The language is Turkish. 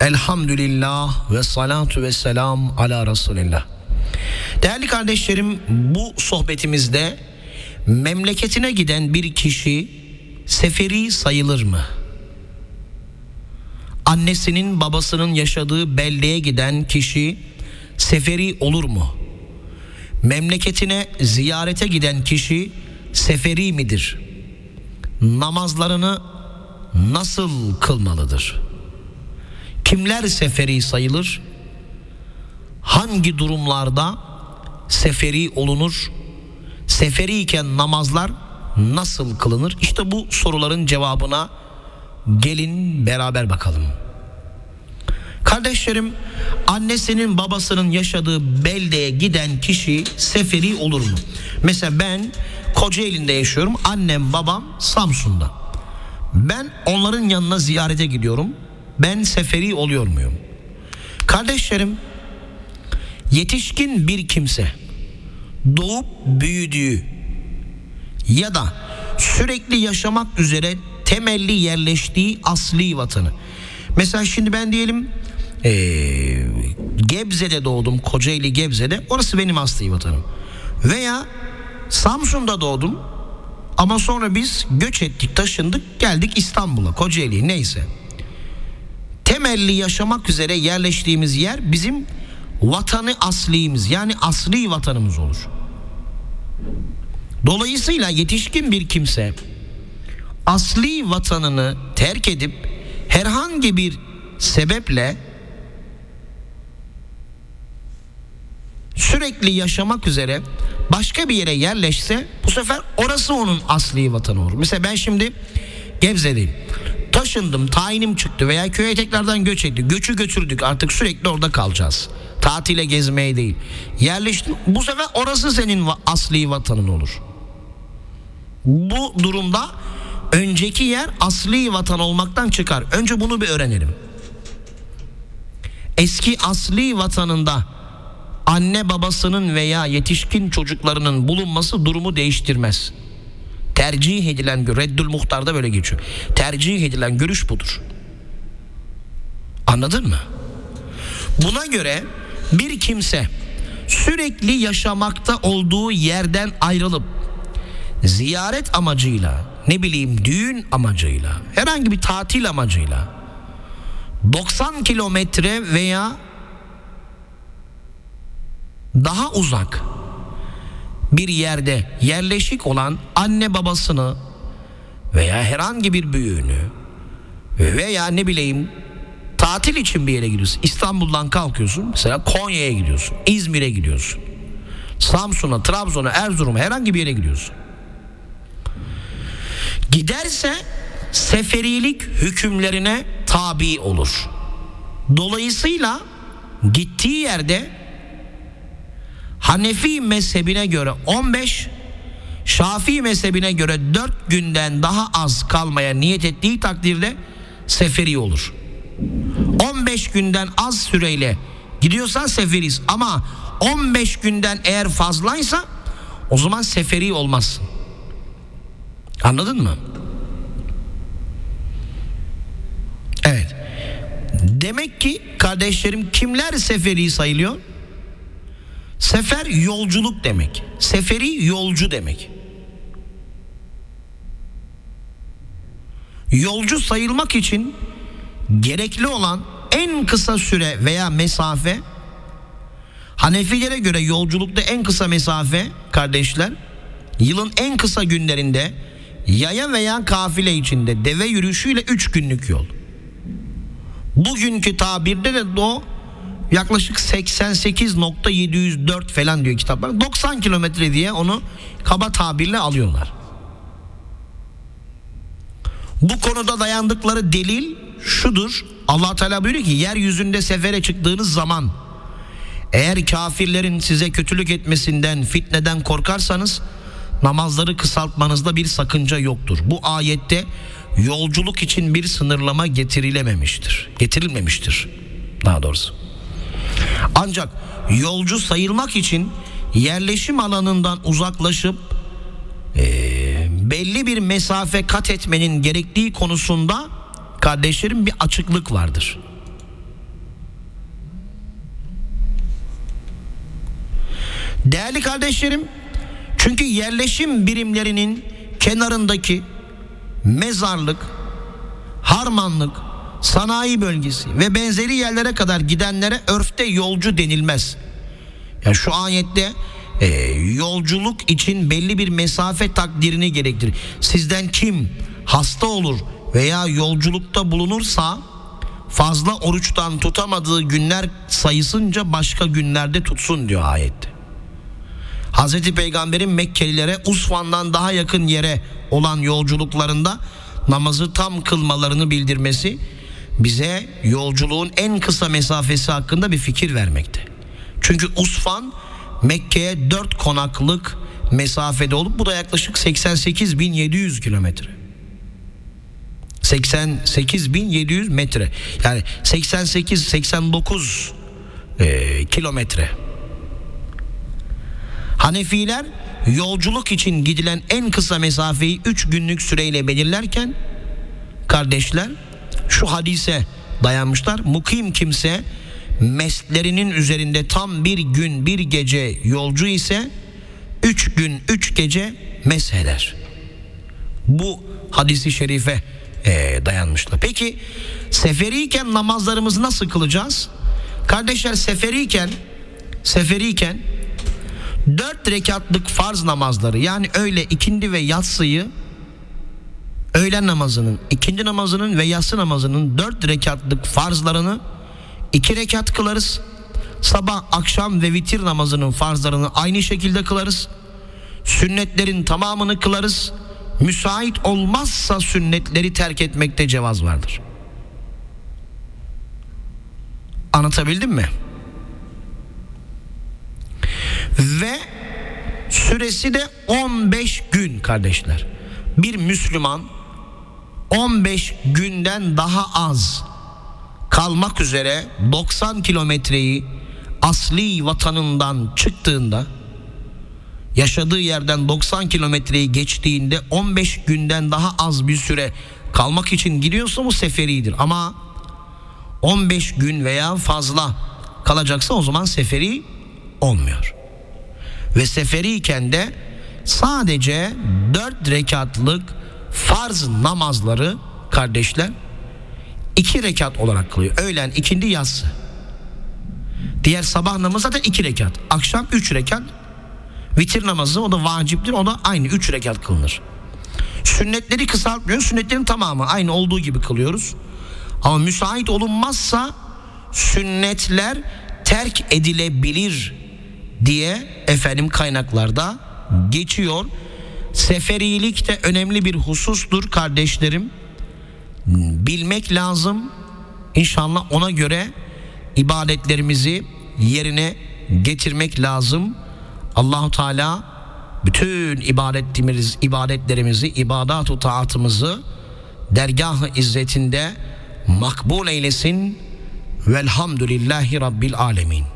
Elhamdülillah ve salatu ve selam ala Resulillah. Değerli kardeşlerim bu sohbetimizde memleketine giden bir kişi seferi sayılır mı? Annesinin babasının yaşadığı beldeye giden kişi seferi olur mu? Memleketine ziyarete giden kişi seferi midir? Namazlarını nasıl kılmalıdır? Kimler seferi sayılır? Hangi durumlarda seferi olunur? Seferiyken namazlar nasıl kılınır? İşte bu soruların cevabına gelin beraber bakalım. Kardeşlerim, annesinin babasının yaşadığı beldeye giden kişi seferi olur mu? Mesela ben Kocaeli'nde yaşıyorum. Annem babam Samsun'da. Ben onların yanına ziyarete gidiyorum. Ben seferi oluyor muyum? Kardeşlerim, yetişkin bir kimse doğup büyüdüğü ya da sürekli yaşamak üzere temelli yerleştiği asli vatanı. Mesela şimdi ben diyelim ee, Gebze'de doğdum, Kocaeli Gebze'de. Orası benim asli vatanım. Veya Samsun'da doğdum ama sonra biz göç ettik, taşındık, geldik İstanbul'a, Kocaeli'ye neyse. Temelli yaşamak üzere yerleştiğimiz yer bizim vatanı aslimiz yani asli vatanımız olur. Dolayısıyla yetişkin bir kimse asli vatanını terk edip herhangi bir sebeple sürekli yaşamak üzere başka bir yere yerleşse bu sefer orası onun asli vatanı olur. Mesela ben şimdi Gebze'deyim. Taşındım, tayinim çıktı veya köye tekrardan göç etti. Göçü götürdük artık sürekli orada kalacağız. Tatile gezmeye değil. Yerleştim. Bu sefer orası senin asli vatanın olur. Bu durumda önceki yer asli vatan olmaktan çıkar. Önce bunu bir öğrenelim. Eski asli vatanında anne babasının veya yetişkin çocuklarının bulunması durumu değiştirmez. Tercih edilen Reddül Muhtar'da böyle geçiyor. Tercih edilen görüş budur. Anladın mı? Buna göre bir kimse sürekli yaşamakta olduğu yerden ayrılıp ziyaret amacıyla ne bileyim düğün amacıyla herhangi bir tatil amacıyla 90 kilometre veya daha uzak bir yerde yerleşik olan anne babasını veya herhangi bir büyüğünü veya ne bileyim tatil için bir yere gidiyorsun. İstanbul'dan kalkıyorsun mesela Konya'ya gidiyorsun, İzmir'e gidiyorsun. Samsun'a, Trabzon'a, Erzurum'a herhangi bir yere gidiyorsun. Giderse seferilik hükümlerine tabi olur. Dolayısıyla gittiği yerde Hanefi mezhebine göre 15, Şafii mezhebine göre 4 günden daha az kalmaya niyet ettiği takdirde seferi olur. 15 günden az süreyle gidiyorsan seferiz ama 15 günden eğer fazlaysa o zaman seferi olmazsın. Anladın mı? Evet. Demek ki kardeşlerim kimler seferi sayılıyor? Sefer yolculuk demek. Seferi yolcu demek. Yolcu sayılmak için gerekli olan en kısa süre veya mesafe Hanefilere göre yolculukta en kısa mesafe kardeşler yılın en kısa günlerinde yaya veya kafile içinde deve yürüyüşüyle 3 günlük yol. Bugünkü tabirde de o yaklaşık 88.704 falan diyor kitaplar. 90 kilometre diye onu kaba tabirle alıyorlar. Bu konuda dayandıkları delil şudur. Allah Teala buyuruyor ki yeryüzünde sefere çıktığınız zaman eğer kafirlerin size kötülük etmesinden, fitneden korkarsanız namazları kısaltmanızda bir sakınca yoktur. Bu ayette yolculuk için bir sınırlama getirilememiştir. Getirilmemiştir daha doğrusu. Ancak yolcu sayılmak için yerleşim alanından uzaklaşıp e, belli bir mesafe kat etmenin gerektiği konusunda kardeşlerim bir açıklık vardır. Değerli kardeşlerim, çünkü yerleşim birimlerinin kenarındaki mezarlık, harmanlık, sanayi bölgesi ve benzeri yerlere kadar gidenlere örfte yolcu denilmez. Yani şu ayette e, yolculuk için belli bir mesafe takdirini gerektirir. Sizden kim hasta olur veya yolculukta bulunursa fazla oruçtan tutamadığı günler sayısınca başka günlerde tutsun diyor ayette. Hazreti Peygamber'in Mekkelilere Usfan'dan daha yakın yere olan yolculuklarında namazı tam kılmalarını bildirmesi bize yolculuğun en kısa mesafesi hakkında bir fikir vermekte. Çünkü Usfan Mekke'ye 4 konaklık mesafede olup bu da yaklaşık 88.700 kilometre. 88.700 metre yani 88-89 e, kilometre. Hanefiler yolculuk için gidilen en kısa mesafeyi 3 günlük süreyle belirlerken kardeşler şu hadise dayanmışlar. Mukim kimse meslerinin üzerinde tam bir gün bir gece yolcu ise 3 gün 3 gece mesheder. Bu hadisi şerife e, dayanmışlar. Peki seferiyken namazlarımızı nasıl kılacağız? Kardeşler seferiyken seferiyken dört rekatlık farz namazları yani öğle ikindi ve yatsıyı öğlen namazının ikindi namazının ve yatsı namazının dört rekatlık farzlarını iki rekat kılarız. Sabah, akşam ve vitir namazının farzlarını aynı şekilde kılarız. Sünnetlerin tamamını kılarız. Müsait olmazsa sünnetleri terk etmekte cevaz vardır. Anlatabildim mi? Ve süresi de 15 gün kardeşler. Bir Müslüman 15 günden daha az kalmak üzere 90 kilometreyi asli vatanından çıktığında yaşadığı yerden 90 kilometreyi geçtiğinde 15 günden daha az bir süre kalmak için gidiyorsa bu seferidir. Ama 15 gün veya fazla kalacaksa o zaman seferi olmuyor. Ve seferiyken de sadece 4 rekatlık farz namazları kardeşler 2 rekat olarak kılıyor. Öğlen ikindi yatsı. Diğer sabah namazı zaten 2 rekat. Akşam 3 rekat. Vitir namazı o da vaciptir. O da aynı 3 rekat kılınır. Sünnetleri kısaltmıyor. Sünnetlerin tamamı aynı olduğu gibi kılıyoruz. Ama müsait olunmazsa sünnetler terk edilebilir diye efendim kaynaklarda geçiyor. Seferilik de önemli bir husustur kardeşlerim. Bilmek lazım. İnşallah ona göre ibadetlerimizi yerine getirmek lazım. Allahu Teala bütün ibadetlerimiz, ibadetlerimizi, ibadatu taatımızı dergah-ı izzetinde makbul eylesin. Velhamdülillahi Rabbil alemin.